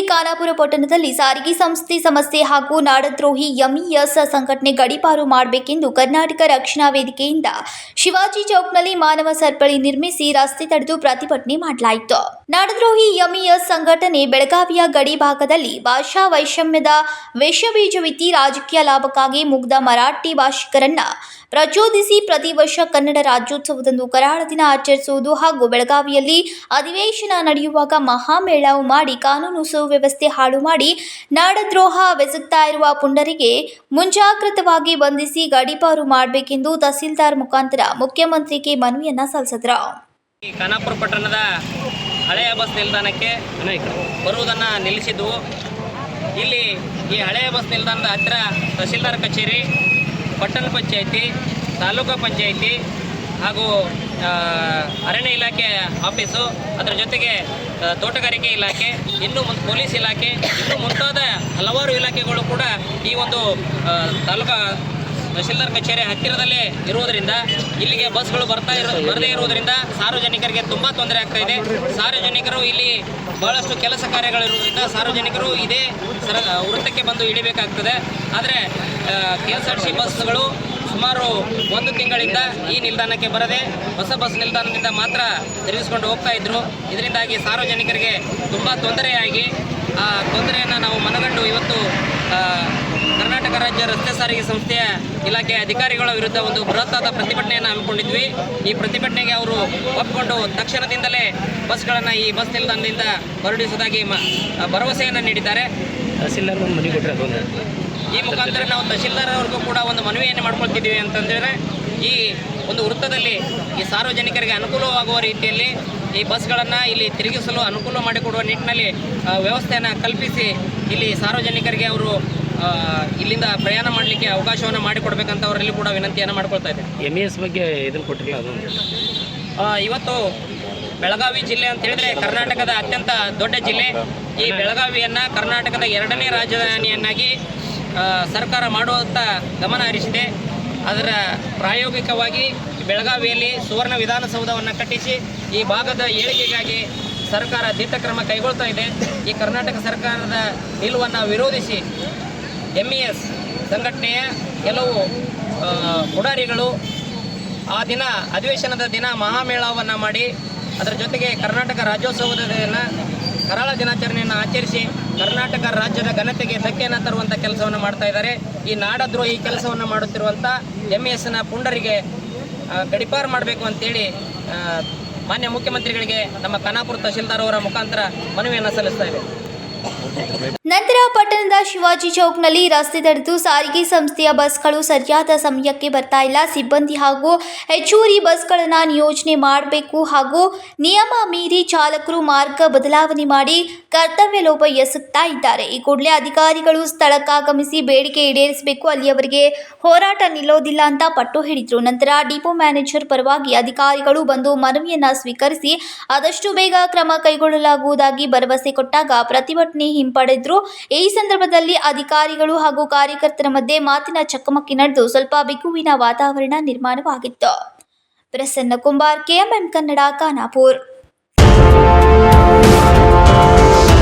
ಪಟ್ಟಣದಲ್ಲಿ ಸಾರಿಗೆ ಸಂಸ್ಥೆ ಸಮಸ್ಯೆ ಹಾಗೂ ನಾಡದ್ರೋಹಿ ಎಂಇಎಸ್ ಸಂಘಟನೆ ಗಡಿಪಾರು ಮಾಡಬೇಕೆಂದು ಕರ್ನಾಟಕ ರಕ್ಷಣಾ ವೇದಿಕೆಯಿಂದ ಶಿವಾಜಿ ಚೌಕ್ನಲ್ಲಿ ಮಾನವ ಸರಪಳಿ ನಿರ್ಮಿಸಿ ರಸ್ತೆ ತಡೆದು ಪ್ರತಿಭಟನೆ ಮಾಡಲಾಯಿತು. ನಾಡದ್ರೋಹಿ ಎಂಇಎಸ್ ಸಂಘಟನೆ ಬೆಳಗಾವಿಯ ಗಡಿ ಭಾಗದಲ್ಲಿ ಭಾಷಾ ವೈಷಮ್ಯದ ವಿಷಬೀಜವಿತ್ತಿ ರಾಜಕೀಯ ಲಾಭಕ್ಕಾಗಿ ಮುಗ್ಧ ಮರಾಠಿ ಭಾಷಿಕರನ್ನ ಪ್ರಚೋದಿಸಿ ಪ್ರತಿ ವರ್ಷ ಕನ್ನಡ ರಾಜ್ಯೋತ್ಸವದಂದು ಕರಾಳ ದಿನ ಆಚರಿಸುವುದು ಹಾಗೂ ಬೆಳಗಾವಿಯಲ್ಲಿ ಅಧಿವೇಶನ ನಡೆಯುವಾಗ ಮಹಾಮೇಳಾವು ಮಾಡಿ ಕಾನೂನು ಸುವ್ಯವಸ್ಥೆ ಹಾಳು ಮಾಡಿ ನಾಡದ್ರೋಹ ಬೆಸಗ್ತಾ ಇರುವ ಪುಂಡರಿಗೆ ಮುಂಜಾಗ್ರತವಾಗಿ ಬಂಧಿಸಿ ಗಡಿಪಾರು ಮಾಡಬೇಕೆಂದು ತಹಸೀಲ್ದಾರ್ ಮುಖಾಂತರ ಮುಖ್ಯಮಂತ್ರಿಗೆ ಮನವಿಯನ್ನ ಸಲ್ಲಿಸಿದ್ರು. ಖಾನಾಪುರ ಪಟ್ಟಣದ ಹಳೆಯ ಬಸ್ ನಿಲ್ದಾಣಕ್ಕೆ ಬರುವುದನ್ನು ನಿಲ್ಲಿಸಿದ್ವು ಇಲ್ಲಿ ಈ ಹಳೆಯ ಬಸ್ ನಿಲ್ದಾಣದ ಹತ್ತಿರ ತಹಸೀಲ್ದಾರ್ ಕಚೇರಿ, ಪಟ್ಟಣ ಪಂಚಾಯಿತಿ, ತಾಲೂಕು ಪಂಚಾಯಿತಿ ಹಾಗೂ ಅರಣ್ಯ ಇಲಾಖೆ ಆಫೀಸು, ಅದರ ಜೊತೆಗೆ ತೋಟಗಾರಿಕೆ ಇಲಾಖೆ, ಇನ್ನು ಮುಂದೆ ಪೊಲೀಸ್ ಇಲಾಖೆ, ಇನ್ನು ಮುಂತಾದ ಹಲವಾರು ಇಲಾಖೆಗಳು ಕೂಡ ಈ ಒಂದು ತಾಲೂಕಾ ತಹಶೀಲ್ದಾರ್ ಕಚೇರಿ ಹತ್ತಿರದಲ್ಲೇ ಇರುವುದರಿಂದ, ಇಲ್ಲಿಗೆ ಬಸ್ಗಳು ಬರ್ತಾ ಇರೋ, ಬರದೇ ಇರುವುದರಿಂದ ಸಾರ್ವಜನಿಕರಿಗೆ ತುಂಬ ತೊಂದರೆ ಆಗ್ತಾ ಇದೆ. ಸಾರ್ವಜನಿಕರು ಇಲ್ಲಿ ಬಹಳಷ್ಟು ಕೆಲಸ ಕಾರ್ಯಗಳಿರುವುದರಿಂದ ಸಾರ್ವಜನಿಕರು ಇದೇ ಸರ, ವೃತ್ತಕ್ಕೆ ಬಂದು ಇಳಿಬೇಕಾಗ್ತದೆ ಆದರೆ ಕೆ ಎಸ್ ಆರ್ ಸಿ ಬಸ್ಗಳು ಸುಮಾರು ಒಂದು ತಿಂಗಳಿಂದ ಈ ನಿಲ್ದಾಣಕ್ಕೆ ಬರದೆ ಹೊಸ ಬಸ್ ನಿಲ್ದಾಣದಿಂದ ಮಾತ್ರ ತಿರುಗಿಸ್ಕೊಂಡು ಹೋಗ್ತಾ ಇದ್ರು. ಇದರಿಂದಾಗಿ ಸಾರ್ವಜನಿಕರಿಗೆ ತುಂಬ ತೊಂದರೆಯಾಗಿ, ಆ ತೊಂದರೆಯನ್ನು ನಾವು ಮನಗಂಡು ಇವತ್ತು ಕರ್ನಾಟಕ ರಾಜ್ಯ ರಸ್ತೆ ಸಾರಿಗೆ ಸಂಸ್ಥೆಯ ಇಲಾಖೆ ಅಧಿಕಾರಿಗಳ ವಿರುದ್ಧ ಒಂದು ಬೃಹತ್ತಾದ ಪ್ರತಿಭಟನೆಯನ್ನು ಹಮ್ಮಿಕೊಂಡಿದ್ವಿ. ಈ ಪ್ರತಿಭಟನೆಗೆ ಅವರು ಒಪ್ಪಿಕೊಂಡು ತಕ್ಷಣದಿಂದಲೇ ಬಸ್ಗಳನ್ನು ಈ ಬಸ್ ನಿಲ್ದಾಣದಿಂದ ಹೊರಡಿಸುವುದಾಗಿ ಭರವಸೆಯನ್ನು ನೀಡಿದ್ದಾರೆ. ತಹಸೀಲ್ದಾರ್ ಒಂದು ಮನೆ ಕೊಟ್ಟರೆ ಅದೊಂದು ಈ ಮುಖಾಂತರ ನಾವು ತಹಶೀಲ್ದಾರ್ ಅವ್ರಿಗೂ ಕೂಡ ಒಂದು ಮನವಿಯನ್ನು ಮಾಡ್ಕೊಳ್ತಿದ್ದೀವಿ ಅಂತಂದರೆ ಈ ಒಂದು ವೃತ್ತದಲ್ಲಿ ಈ ಸಾರ್ವಜನಿಕರಿಗೆ ಅನುಕೂಲವಾಗುವ ರೀತಿಯಲ್ಲಿ ಈ ಬಸ್ಗಳನ್ನು ಇಲ್ಲಿ ತಿರುಗಿಸಲು ಅನುಕೂಲ ಮಾಡಿಕೊಡುವ ನಿಟ್ಟಿನಲ್ಲಿ ವ್ಯವಸ್ಥೆಯನ್ನು ಕಲ್ಪಿಸಿ ಇಲ್ಲಿ ಸಾರ್ವಜನಿಕರಿಗೆ ಅವರು ಇಲ್ಲಿಂದ ಪ್ರಯಾಣ ಮಾಡಲಿಕ್ಕೆ ಅವಕಾಶವನ್ನು ಮಾಡಿಕೊಡ್ಬೇಕಂತ ಅವರಲ್ಲಿ ಕೂಡ ವಿನಂತಿಯನ್ನು ಮಾಡ್ಕೊಳ್ತಾ ಇದ್ದೇನೆ. ಎಂ ಎಸ್ ಬಗ್ಗೆ ಇದನ್ನು ಕೊಟ್ಟಿಲ್ಲ ಅದು? ಇವತ್ತು ಬೆಳಗಾವಿ ಜಿಲ್ಲೆ ಅಂತ ಹೇಳಿದ್ರೆ ಕರ್ನಾಟಕದ ಅತ್ಯಂತ ದೊಡ್ಡ ಜಿಲ್ಲೆ. ಈ ಬೆಳಗಾವಿಯನ್ನು ಕರ್ನಾಟಕದ ಎರಡನೇ ರಾಜಧಾನಿಯನ್ನಾಗಿ ಸರ್ಕಾರ ಮಾಡುವಂಥ ಗಮನ ಹರಿಸಿದೆ. ಅದರ ಪ್ರಾಯೋಗಿಕವಾಗಿ ಬೆಳಗಾವಿಯಲ್ಲಿ ಸುವರ್ಣ ವಿಧಾನಸೌಧವನ್ನು ಕಟ್ಟಿಸಿ ಈ ಭಾಗದ ಏಳಿಗೆಗಾಗಿ ಸರ್ಕಾರ ದಿಟ್ಟ ಕ್ರಮ ಕೈಗೊಳ್ತಾ ಇದೆ. ಈ ಕರ್ನಾಟಕ ಸರ್ಕಾರದ ನಿಲುವನ್ನು ವಿರೋಧಿಸಿ ಎಂ ಇ ಎಸ್ ಸಂಘಟನೆಯ ಕೆಲವು ಪುಡಾರಿಗಳು ಆ ದಿನ ಅಧಿವೇಶನದ ದಿನ ಮಹಾಮೇಳವನ್ನು ಮಾಡಿ, ಅದರ ಜೊತೆಗೆ ಕರ್ನಾಟಕ ರಾಜ್ಯೋತ್ಸವದ ದಿನ ಕರಾಳ ದಿನಾಚರಣೆಯನ್ನು ಆಚರಿಸಿ ಕರ್ನಾಟಕ ರಾಜ್ಯದ ಘನತೆಗೆ ಧಕ್ಕೆಯನ್ನು ತರುವಂಥ ಕೆಲಸವನ್ನು ಮಾಡ್ತಾ ಇದ್ದಾರೆ. ಈ ನಾಡದ್ರೋಹಿ ಕೆಲಸವನ್ನು ಮಾಡುತ್ತಿರುವಂಥ ಎಂ ಎಸ್ನ ಪುಂಡರಿಗೆ ಗಡಿಪಾರು ಮಾಡಬೇಕು ಅಂತೇಳಿ ಮಾನ್ಯ ಮುಖ್ಯಮಂತ್ರಿಗಳಿಗೆ ನಮ್ಮ ಕನಾಪುರ ತಹಶೀಲ್ದಾರ್ ಅವರ ಮುಖಾಂತರ ಮನವಿಯನ್ನು ಸಲ್ಲಿಸ್ತಾ ಇದೆ ನಂತರ ಪಟ್ಟಣದ ಶಿವಾಜಿ ಚೌಕ್ನಲ್ಲಿ ರಸ್ತೆ ತಡೆದು ಸಾರಿಗೆ ಸಂಸ್ಥೆಯ ಬಸ್ಗಳು ಸರಿಯಾದ ಸಮಯಕ್ಕೆ ಬರ್ತಾ ಇಲ್ಲ. ಸಿಬ್ಬಂದಿ ಹಾಗೂ ಹೆಚ್ಚುವರಿ ಬಸ್ಗಳನ್ನು ನಿಯೋಜನೆ ಮಾಡಬೇಕು ಹಾಗೂ ನಿಯಮ ಮೀರಿ ಚಾಲಕರು ಮಾರ್ಗ ಬದಲಾವಣೆ ಮಾಡಿ ಕರ್ತವ್ಯ ಲೋಪ ಎಸಗ್ತಾ ಇದ್ದಾರೆ. ಈ ಕೂಡಲೇ ಅಧಿಕಾರಿಗಳು ಸ್ಥಳಕ್ಕಾಗಮಿಸಿ ಬೇಡಿಕೆ ಈಡೇರಿಸಬೇಕು. ಅಲ್ಲಿಯವರೆಗೆ ಹೋರಾಟ ನಿಲ್ಲೋದಿಲ್ಲ ಅಂತ ಪಟ್ಟು ಹಿಡಿದ್ರು. ನಂತರ ಡಿಪೋ ಮ್ಯಾನೇಜರ್ ಪರವಾಗಿ ಅಧಿಕಾರಿಗಳು ಬಂದು ಮನವಿಯನ್ನ ಸ್ವೀಕರಿಸಿ ಆದಷ್ಟು ಬೇಗ ಕ್ರಮ ಕೈಗೊಳ್ಳಲಾಗುವುದಾಗಿ ಭರವಸೆ ಕೊಟ್ಟಾಗ ಪ್ರತಿಭಟನೆ ಹಿಂಪಡೆದ್ರು. ಈ ಸಂದರ್ಭದಲ್ಲಿ ಅಧಿಕಾರಿಗಳು ಹಾಗೂ ಕಾರ್ಯಕರ್ತರ ಮಧ್ಯೆ ಮಾತಿನ ಚಕಮಕಿ ನಡೆದು ಸ್ವಲ್ಪ ಬಿಗುವಿನ ವಾತಾವರಣ ನಿರ್ಮಾಣವಾಗಿತ್ತು. Prasanna Kumbar, KMM Kannada, Khanapur.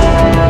Thank you.